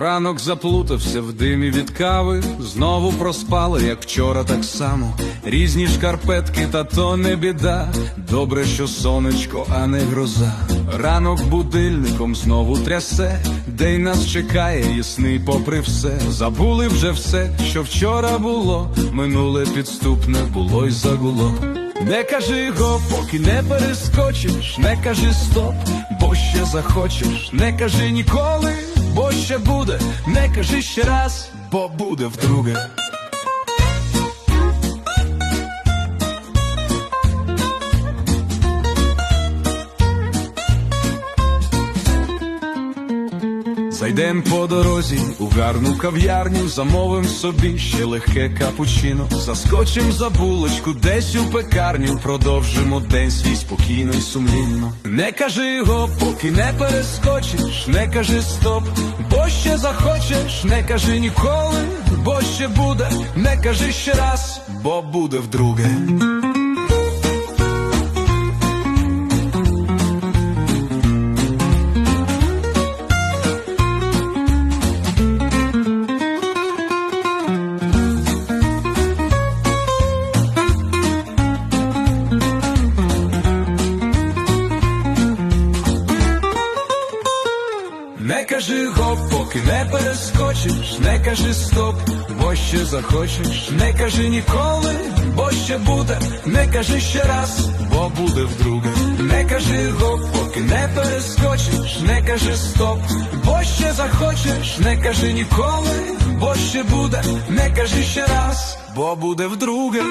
Ранок заплутався в димі від кави, знову проспали, як вчора, так само. Різні шкарпетки, та то не біда. Добре, що сонечко, а не гроза. Ранок будильником знову трясе, день нас чекає, ясний попри все. Забули вже все, що вчора було. Минуле підступне було й загуло. Не кажи го, поки не перескочиш, не кажи стоп, бо ще захочеш, не кажи ніколи, бо ще буде, не кажи ще раз, бо буде вдруге. Зайдем по дорозі у гарну кав'ярню, замовим собі ще легке капучино, заскочим за булочку, десь у пекарню, продовжимо день свій спокійно й сумлінно. Не кажи го, поки не перескочиш, не кажи стоп, бо ще захочеш, не кажи ніколи, бо ще буде, не кажи ще раз, бо буде вдруге. Не кажи гоп, поки не перескочиш, не кажи стоп, бо ще захочеш, не кажи ніколи, бо ще буде, не кажи ще раз, бо буде вдруге. Не кажи гоп, поки не перескочиш, не кажи стоп, бо ще захочеш, не кажи ніколи, бо ще буде, не кажи ще раз, бо буде вдруге.